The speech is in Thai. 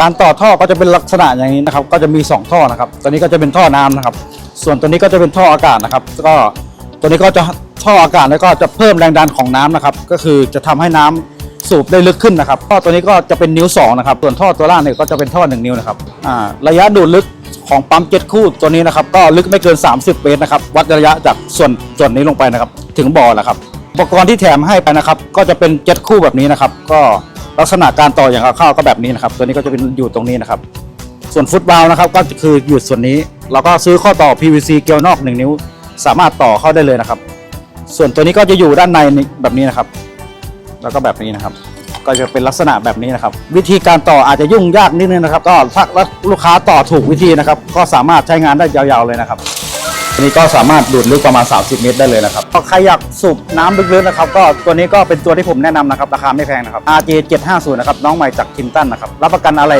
การต่อท่อก็จะเป็นลักษณะอย่างนี้นะครับ ก็จะมี 2 ท่อนะครับ ตัวนี้ก็จะเป็นท่อน้ำนะครับ ส่วนตัวนี้ก็จะเป็นท่ออากาศนะครับ ก็ตัวนี้ก็จะท่ออากาศแล้วก็จะเพิ่มแรงดันของน้ำนะครับ ก็คือจะทำให้น้ำสูบได้ลึกขึ้นนะครับ ท่อตัวนี้ก็จะเป็นนิ้ว2นะครับ ส่วนท่อตัวล่างเนี่ยก็จะเป็นท่อ 1 นิ้วนะครับ อ่า ระยะดูดลึกของปั๊มเจ็ตคู่ตัวนี้นะครับ ก็ลึกไม่เกิน 30เมตรนะครับ วัดระยะจากส่วนส่วนนี้ลงไปนะครับ ถึงบ่อแหละครับ อุปกรณ์ที่แถมให้ไปนะครับ ก็จะเป็นเจ็ตคู่แบบนี้นะครับ ก็ ลักษณะการต่ออย่างคร่าวก็แบบนี้นะครับ ตัวนี้ก็จะเป็นอยู่ตรงนี้นะครับ ส่วนฟุตบาลนะครับก็คืออยู่ส่วนนี้เราก็ซื้อข้อต่อ PVC เกลียวนอก 1 นิ้ว สามารถต่อเข้าได้เลยนะครับ ส่วนตัวนี้ก็จะอยู่ด้านในแบบนี้นะครับ แล้วก็แบบนี้นะครับ ก็จะเป็นลักษณะแบบนี้นะครับ วิธีการต่ออาจจะยุ่งยากนิดนึงนะครับ ก็ถ้าลูกค้าต่อถูกวิธีนะครับ ก็สามารถใช้งานได้ยาวๆเลยนะครับ ตัวนี้ก็สามารถดูดลึกประมาณ 30 เมตรได้เลยนะครับใครอยากสูบน้ำลึกๆนะครับ ก็ตัวนี้ก็เป็นตัวที่ผมแนะนำนะครับ ราคาไม่แพงนะครับ RJ 750นะครับ น้องใหม่จากทิมตันนะครับ รับประกันอะไร